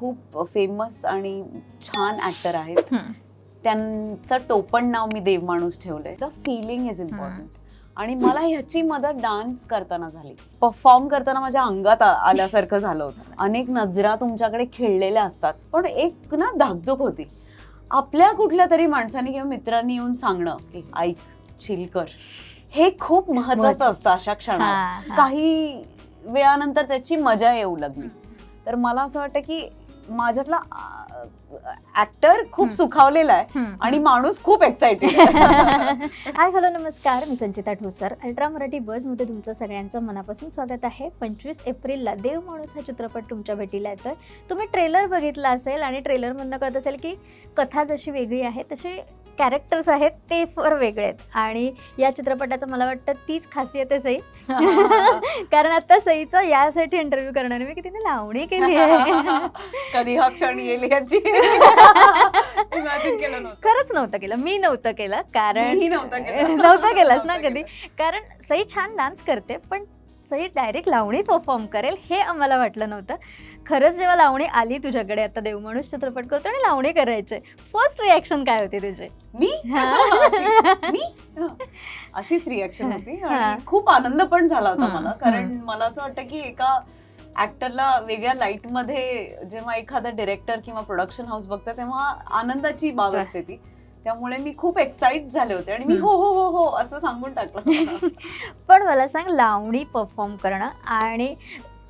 खूप फेमस आणि छान ऍक्टर आहेत. त्यांचं टोपण नाव मी देव माणूस ठेवलंय द फिलिंग इज इम्पॉर्टंट आणि मला ह्याची मदत डान्स करताना झाली. परफॉर्म करताना माझ्या अंगात आल्यासारखं झालं होतं. अनेक नजरा तुमच्याकडे खेळलेल्या असतात. पण एक ना धाकधूक होती. आपल्या कुठल्या तरी माणसाने किंवा मित्रांनी येऊन सांगणं की ऐक चिल कर. हे खूप महत्वाचं असतं अशा क्षणात. काही वेळानंतर त्याची मजा येऊ लागली. तर मला असं वाटतं की माझ्यातला ऍक्टर खूप. सुखावलेला आहे आणि माणूस खूप एक्साइटेड हाय हॅलो नमस्कार. मी संचिता ठोसर. अल्ट्रा मराठी बजमध्ये तुमचं सगळ्यांचं मनापासून स्वागत आहे. पंचवीस एप्रिलला देव माणूस हा चित्रपट तुमच्या भेटीला येतोय तुम्ही ट्रेलर बघितला असेल आणि ट्रेलर मधनं कळत असेल की कथा जशी वेगळी आहे तसे कॅरेक्टर्स आहेत ते फार वेगळे आहेत. आणि या चित्रपटाचं मला वाटतं तीच खासियत आहे सई. कारण आता सईचा यासाठी इंटरव्ह्यू करणार मी की तिने लावणी केली आहे. कधी हा क्षण येईल याची. खरंच नव्हतं केलं. मी नव्हतं केलं कारण नव्हतं केलं. नव्हतं केलंस ना कधी? कारण सई छान डान्स करते पण सई डायरेक्ट लावणी परफॉर्म करेल हे आम्हाला वाटलं नव्हतं. खरंच जेव्हा लावणी आली तुझ्याकडे आता देवमाणूस चित्रपट करतो आणि लावणी करायचे फर्स्ट रिॲक्शन काय होते तुझे? मी? हा. अशीच रिॲक्शन होती. आणि खूप आनंद पण झाला होता मला कारण. मला असं वाटतं की एका ऍक्टरला वेगळ्या लाइटमध्ये जेव्हा एखादा डिरेक्टर किंवा प्रोडक्शन हाऊस बघतं तेव्हा आनंदाची बाब. असते ती. त्यामुळे मी खूप एक्साइट झाले होते आणि मी. हो हो हो हो असं सांगून टाकलं. पण मला सांग लावणी परफॉर्म करणं आणि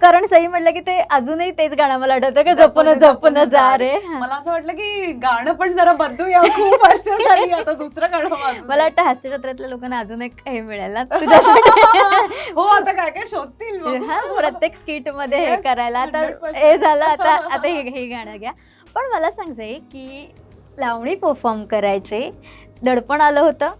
कारण सई म्हटलं की ते अजूनही तेच गाणं मला आठवतं की जपून जपून जा रे. मला असं वाटलं की गाणं पण जरा बदलूया खूप वर्ष झाली आता दुसरं गाणं मला वाटतं हास्यजत्रातल्या लोकांना अजून एक हे मिळेल ना तुझ्यासाठी. हो आता काय काय शोधतील. हा प्रत्येक स्किटमध्ये हे करायला आता 100%. हे झालं. आता आता हे हे गाणं घ्या. पण मला सांगते की लावणी परफॉर्म करायचे. दडपण आलं होतं.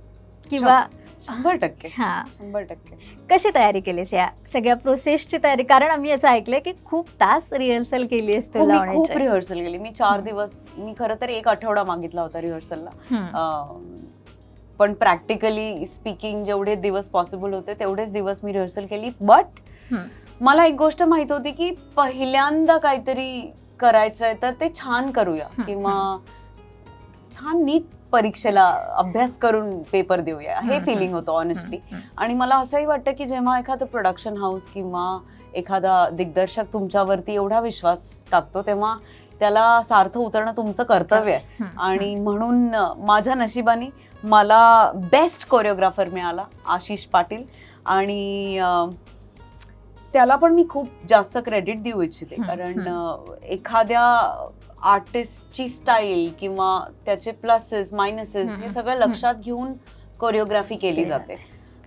किंवा शंभर टक्के. हा. शंभर टक्के. कशी तयारी केलीस या सगळ्या प्रोसेसची तयारी? कारण आम्ही असं ऐकलंय की खूप तास रिहर्सल केली असते हो, खूप रिहर्सल केली. मी चार दिवस मी खरं तर एक आठवडा मागितला होता रिहर्सलला. पण प्रॅक्टिकली स्पीकिंग जेवढे दिवस पॉसिबल होते तेवढेच दिवस मी रिहर्सल केली. बट. मला एक गोष्ट माहीत होती की पहिल्यांदा काहीतरी करायचंय तर ते छान करूया. किंवा छान नीट परीक्षेला अभ्यास करून पेपर देऊया. हे फिलिंग होतं ऑनेस्टली. आणि मला असंही वाटतं की जेव्हा एखादं प्रोडक्शन हाऊस किंवा एखादा दिग्दर्शक तुमच्यावरती एवढा विश्वास टाकतो तेव्हा त्याला सार्थ उतरणं तुमचं कर्तव्य आहे. आणि म्हणून माझ्या नशिबाने मला बेस्ट कोरिओग्राफर मिळाला आशिष पाटील. आणि त्याला पण मी खूप जास्त क्रेडिट देऊ इच्छिते. कारण एखाद्या आर्टिस्टची स्टाईल किंवा त्याचे प्लसेस मायनसेस हे सगळं. लक्षात घेऊन कोरिओग्राफी केली जाते.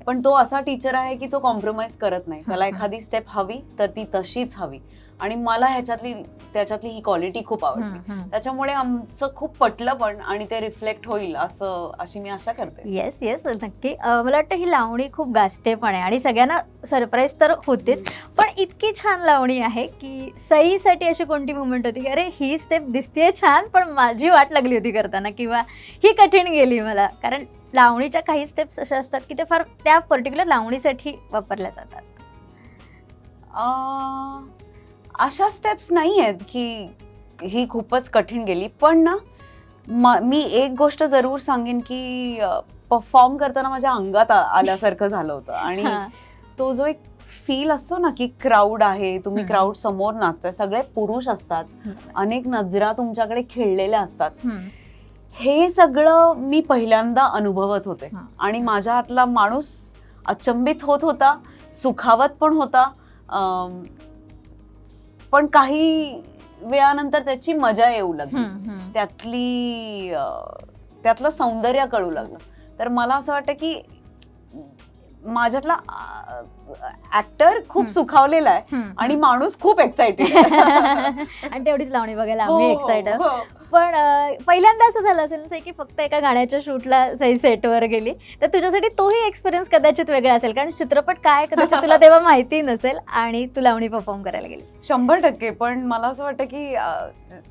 पण तो असा टीचर आहे की तो कॉम्प्रोमाइज करत नाही. त्याला. एखादी स्टेप हवी तर ती तशीच हवी. आणि मला ह्याच्यातली त्याच्यातली ही क्वालिटी खूप आवडली. हम्म. त्याच्यामुळे आमचं खूप पटलं पण आणि ते रिफ्लेक्ट होईल असं अशी मी आशा करते. येस येस नक्की. मला वाटतं ही लावणी खूप गाजते पण आहे आणि सगळ्यांना सरप्राईज तर होतेच. पण इतकी छान लावणी आहे की सईसाठी अशी कोणती मुवमेंट होती की अरे ही स्टेप दिसतेय छान पण माझी वाट लागली होती करताना किंवा ही कठीण गेली मला. कारण लावणीच्या काही स्टेप्स अशा असतात की ते फार त्या पर्टिक्युलर लावणीसाठी वापरल्या जातात. अशा स्टेप्स नाही आहेत की ही खूपच कठीण गेली पण ना म- मी एक गोष्ट जरूर सांगेन की परफॉर्म करताना माझ्या अंगात आल्यासारखं झालं होतं आणि. तो जो एक फील असतो ना की क्राऊड आहे तुम्ही. क्राऊड समोर नाचताय सगळे पुरुष असतात अनेक नजरा तुमच्याकडे खेळलेल्या असतात. हे सगळं मी पहिल्यांदा अनुभवत होते. आणि माझ्या हातला माणूस अचंबित होत होता सुखावत पण होता पण काही वेळानंतर त्याची मजा येऊ लागली. त्यातली त्यातलं सौंदर्य कळू लागलं तर मला असं वाटतं की माझ्यातला ऍक्टर खूप. सुखावलेला आहे. आणि माणूस खूप एक्साइटेड आणि तेवढीच लावणी बघायला आम्ही हो, एक्साइटेड पण पहिल्यांदा असं झालं असेल ना की फक्त एका गाण्याच्या शूटला सई सेटवर गेली तर तुझ्यासाठी तोही एक्सपिरियन्स कदाचित वेगळा असेल. कारण चित्रपट काय कदाचित तुला तेव्हा माहिती नसेल आणि तू लावणी परफॉर्म करायला गेली. शंभर टक्के. पण मला असं वाटतं की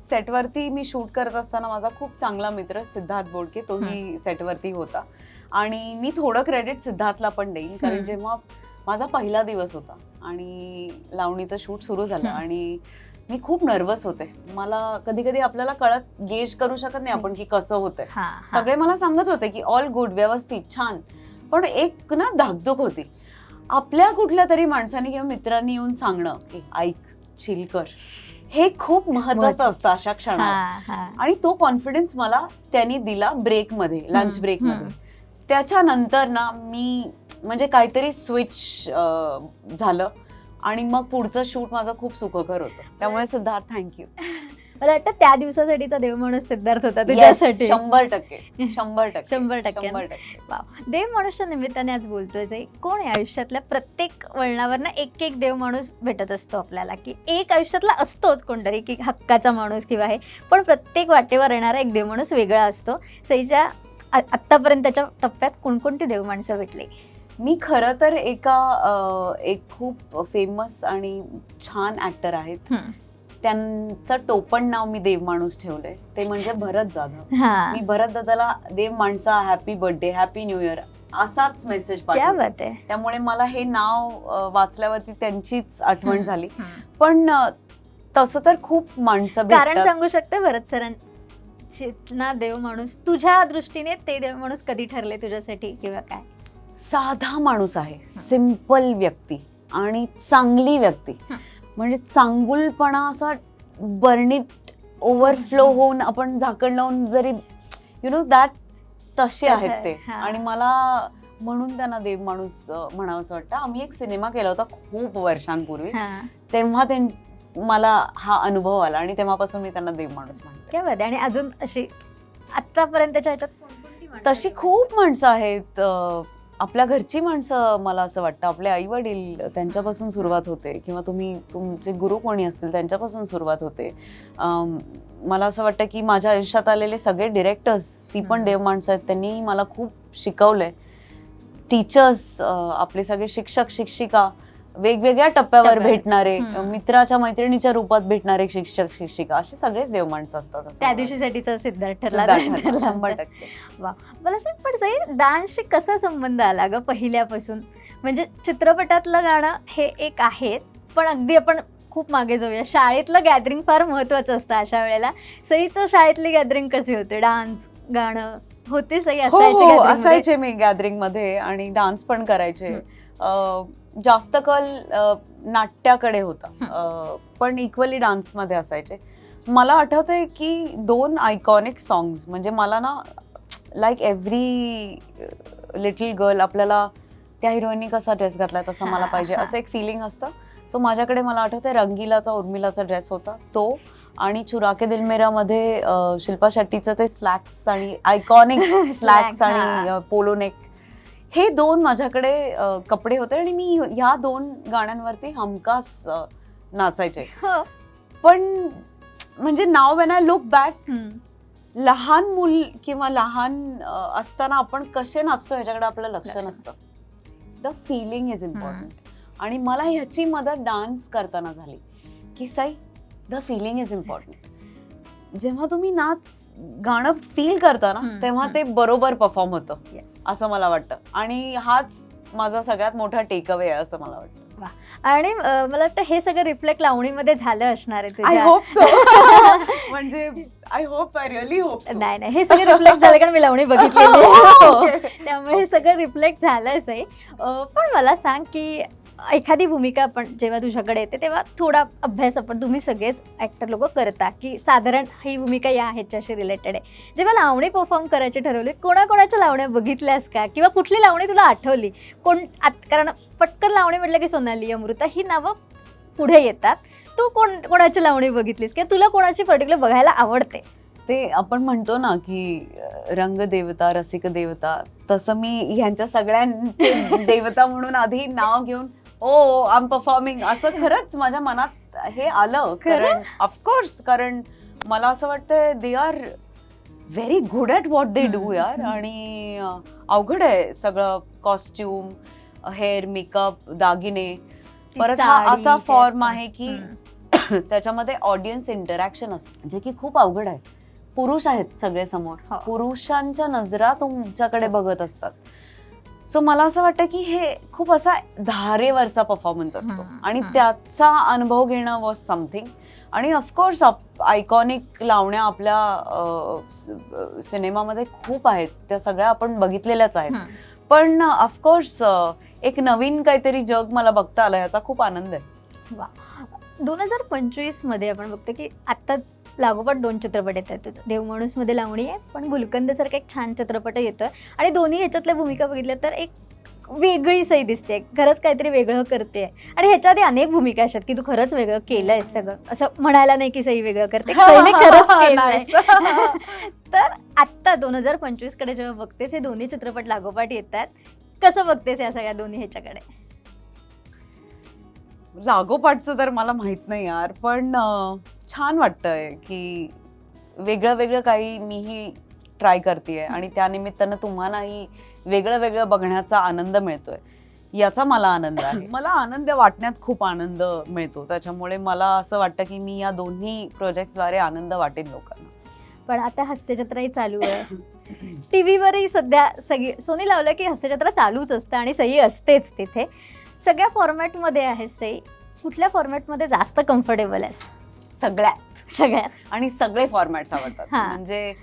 सेटवरती मी शूट करत असताना माझा खूप चांगला मित्र सिद्धार्थ बोडके तोही सेटवरती होता. आणि मी थोडं क्रेडिट सिद्धार्थला पण देईन कारण. जेव्हा माझा पहिला दिवस होता आणि लावणीचं शूट सुरू झालं. आणि मी खूप नर्वस होते. मला कधी कधी आपल्याला कळत गेज करू शकत नाही आपण की कसं होतंय. सगळे मला सांगत होते की ऑल गुड व्यवस्थित छान. पण एक ना धाकधूक होती. आपल्या कुठल्या तरी माणसाने किंवा मित्रांनी येऊन सांगणं की ऐक चिल कर. हे खूप महत्वाचं असतं अशा क्षणाला हा. आणि तो कॉन्फिडन्स मला त्यांनी दिला ब्रेकमध्ये लंच ब्रेकमध्ये. त्याच्यानंतर ना मी म्हणजे काहीतरी स्विच झालं. आणि मग पुढचं शूट माझं खूप सुखकर होतं. त्यामुळे सिद्धार्थ थँक्यू मला वाटतं त्या दिवसासाठीचा देव माणूस सिद्धार्थ होता तुझ्यासाठी. शंभर टक्के. शंभर टक्के. शंभर टक्के. शंभर टक्के. देव माणूसच्या निमित्ताने आज बोलतोय जे कोण आहे आयुष्यातल्या प्रत्येक वळणावर ना एक एक देव माणूस भेटत असतो आपल्याला. की एक आयुष्यातला असतोच कोणतरी की हक्काचा माणूस किंवा हे. पण प्रत्येक वाटेवर येणारा एक देव माणूस वेगळा असतो. सईच्या आत्तापर्यंतच्या टप्प्यात कोणकोणती देव माणसं भेटली? मी खरं तर एका एक खूप फेमस आणि छान ऍक्टर आहेत. त्यांचं टोपण नाव मी देव माणूस ठेवलंय. ते म्हणजे भरत जाधव. मी भरत दादाला देव माणसा happy birthday happy new year असाच मेसेज पाठवला. त्यामुळे मला हे नाव वाचल्यावरती त्यांचीच आठवण. झाली. पण तसं तर खूप माणसं कारण सांगू शकते भरत सरांची ना देव माणूस. तुझ्या दृष्टीने ते देव माणूस कधी ठरले तुझ्यासाठी किंवा काय? साधा माणूस आहे. सिंपल व्यक्ती आणि चांगली व्यक्ती. म्हणजे चांगुलपणा असा बर्निट ओव्हरफ्लो. होऊन आपण झाकण लावून जरी यु नो दॅट तसे आहेत आहे, ते. आणि मला म्हणून त्यांना देव माणूस म्हणावं असं वाटतं. आम्ही एक सिनेमा केला होता खूप वर्षांपूर्वी. तेव्हा ते मला हा अनुभव आला आणि तेव्हापासून मी त्यांना देव माणूस म्हणते. आणि अजून अशी आतापर्यंतच्या ह्याच्यात तशी? खूप माणसं आहेत आपल्या घरची माणसं मला असं वाटतं आपले आई वडील त्यांच्यापासून सुरुवात होते किंवा तुम्ही तुमचे गुरु कोणी असतील त्यांच्यापासून सुरुवात होते. मला असं वाटतं की माझ्या आयुष्यात आलेले सगळे डिरेक्टर्स ती पण. देव माणसं आहेत. त्यांनी मला खूप शिकवलंय. टीचर्स आपले सगळे शिक्षक शिक्षिका वेगवेगळ्या टप्प्यावर टप्प्यावर. भेटणारे हम्म. मित्राच्या मैत्रिणीच्या रूपात भेटणारे शिक्षक शिक्षिका असे सगळेच देव माणसं असतात असं त्या मला दिवशीसाठीचा सिद्धार्थ. ठरला सिद्धार्थ ठरला, शंभर टक्के. मला सांग पण सई डान्सशी कसा संबंध आला ग पहिल्यापासून? म्हणजे चित्रपटातलं गाणं हे एक आहेच पण अगदी आपण खूप मागे जाऊया. शाळेतलं गॅदरिंग फार महत्वाचं असतं अशा वेळेला. सईचं शाळेतली गॅदरिंग कशी होते? डान्स गाणं होते सई हो असायचे हो gathering मध्ये? असायचे मी गॅदरिंगमध्ये आणि डान्स पण करायचे. जास्त कल नाट्याकडे होता पण इक्वली डान्समध्ये असायचे मला आठवतंय की दोन आयकॉनिक सॉंग्स म्हणजे मला ना लाईक एव्हरी लिटिल गर्ल आपल्याला त्या हिरोईननी कसा ड्रेस घातलाय तसा मला पाहिजे. असं एक फिलिंग असतं सो माझ्याकडे मला आठवतंय रंगीलाचा उर्मिलाचा ड्रेस होता तो आणि चुराके दिलमेरा मध्ये अं, शिल्पा शेट्टीचं ते स्लॅक्स आणि आयकॉनिक स्लॅक्स. आणि पोलो नेक हे दोन माझ्याकडे कपडे होते आणि मी ह्या दोन गाण्यांवरती हमखास नाचायचे. हो. पण म्हणजे now when I look back. लहान मूल किंवा लहान असताना आपण कसे नाचतो ह्याच्याकडे आपलं लक्ष नसतं. द फिलिंग इज इम्पॉर्टंट आणि मला ह्याची मदत डान्स करताना झाली. की साई द फिलिंग इज इम्पॉर्टंट जेव्हा तुम्ही नाच गाणं फील करता ना तेव्हा. ते बरोबर परफॉर्म होतं. असं मला वाटतं आणि हाच माझा सगळ्यात मोठा टेक अवे आहे असं मला वाटतं आणि मला वाटतं हे सगळं रिफ्लेक्ट लावणीमध्ये झालं असणार आहे आय होप सो म्हणजे I hope I really hope नाही नाही हे सगळं रिफ्लेक्ट झालं कारण मी लावणी बघितलेली आहे. हो. त्यामुळे हे सगळं रिफ्लेक्ट झालंच आहे पण मला सांग की एखादी भूमिका आपण जेव्हा तुझ्याकडे येते तेव्हा थोडा अभ्यास आपण तुम्ही सगळेच ऍक्टर लोक करता की साधारण ही भूमिका या ह्याच्याशी रिलेटेड आहे. जेव्हा लावणी परफॉर्म करायची ठरवली कोणाकोणाच्या लावण्या बघितल्यास का? किंवा कुठली लावणी तुला आठवली? कोण आत- कारण पटकन लावणी म्हटलं की सोनाली अमृता ही नावं पुढे येतात. तू कोण कोणाची लावणी बघितलीस? किंवा तुला कोणाची पर्टिक्युलर बघायला आवडते? ते आपण म्हणतो ना की अं, रंग देवता रसिक देवता तसं मी ह्यांच्या सगळ्यांचे देवता म्हणून आधी नाव घेऊन ओ आम परफॉर्मिंग असं खरंच माझ्या मनात हे आलं? कारण ऑफकोर्स कारण मला असं वाटतं they are very good at what they do यार. आणि अवघड आहे सगळं कॉस्ट्युम हेअर मेकअप दागिने परत हा असा फॉर्म. आहे की. त्याच्यामध्ये ऑडियन्स इंटरॅक्शन असतं जे की खूप अवघड आहे पुरुष आहेत सगळे समोर हो. पुरुषांच्या नजरा तुमच्याकडे बघत असतात सो मला असं वाटतं की हे खूप असा धारेवरचा परफॉर्मन्स असतो. आणि. त्याचा अनुभव घेणं वॉज समथिंग आणि ऑफकोर्स आयकॉनिक लावण्या आपल्या सिनेमामध्ये खूप आहेत. त्या सगळ्या आपण बघितलेल्याच आहेत. पण ऑफकोर्स एक नवीन काहीतरी जग मला बघता आलं याचा खूप आनंद आहे. दोन हजार पंचवीसमध्ये आपण बघतो की आत्ता लागोपाठ दोन चित्रपट येत तुझं देव माणूसमध्ये लावणी आहे पण गुलकंद सारखा एक छान चित्रपट येतोय. आणि दोन्ही ह्याच्यातल्या भूमिका बघितल्या तर एक वेगळी सई दिसते. खरंच काहीतरी वेगळं करते. आणि ह्याच्या आधी अनेक भूमिका असतात की तू खरंच वेगळं केलंय सगळं. असं म्हणायला नाही की सई वेगळं करते. तर आत्ता दोन हजार पंचवीसकडे जेव्हा बघतेस हे दोन्ही चित्रपट लागोपाठ येतात. कसं बघतेस या सगळ्या दोन्ही ह्याच्याकडे? लागोपाठचं तर मला माहीत नाही यार पण छान वाटतंय की वेगळं वेगळं काही मीही ट्राय करते आणि त्यानिमित्तानं तुम्हालाही वेगळं वेगळं बघण्याचा आनंद मिळतोय. याचा मला आनंद आहे. मला आनंद वाटण्यात खूप आनंद मिळतो. त्याच्यामुळे मला असं वाटतं की मी या दोन्ही प्रोजेक्टद्वारे आनंद वाटेन लोकांना. पण आता हास्यजत्राही चालू आहे. टीव्हीवरही सध्या सगळी सोनी लावलं की हास्यजत्रा चालूच असतं आणि सई असतेच तिथे. सगळ्या फॉर्मॅटमध्ये आहे सई कुठल्या फॉर्मॅटमध्ये जास्त कम्फर्टेबल आहेस? सगळ्यात. सगळ्यात. आणि सगळे फॉर्मॅट्स आवडतात. हा. म्हणजे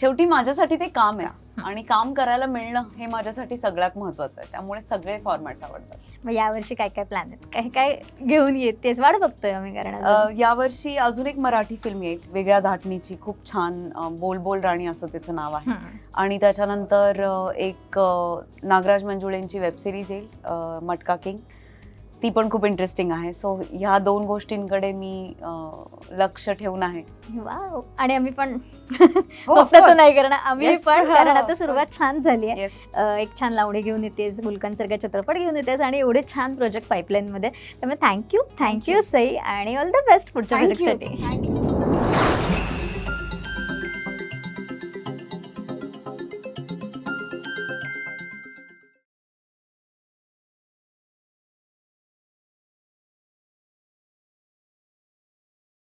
शेवटी माझ्यासाठी ते काम आहे. आणि काम करायला मिळणं हे माझ्यासाठी सगळ्यात महत्वाचं आहे. त्यामुळे सगळे फॉर्मॅट्स आवडतात. मग यावर्षी काय काय प्लॅन आहेत? काय काय घेऊन येतेस? वाट बघतोय आम्ही कारण अ, यावर्षी अजून एक मराठी फिल्म येईल. वेगळ्या धाटणीची. खूप छान अ, बोल बोल राणी असं तिचं नाव आहे. आणि त्याच्यानंतर अ, एक अ, नागराज मंजुळेंची वेब सिरीज येईल अ, मटका किंग. ती पण खूप इंटरेस्टिंग आहे. सो ह्या दोन गोष्टींकडे मी लक्ष ठेवून आहे. वा आणि आम्ही पण हो, फक्त तू. नाही करणार आम्ही. पण. कारण आता सुरुवात. छान झाली आहे. एक छान लावणी घेऊन येतेस गुलकांसारखा चित्रपट घेऊन येतेस आणि एवढे छान प्रोजेक्ट पाईपलाईन मध्ये. त्यामुळे थँक्यू थँक्यू सई आणि ऑल द बेस्ट पुढच्या. प्रोजेक्टसाठी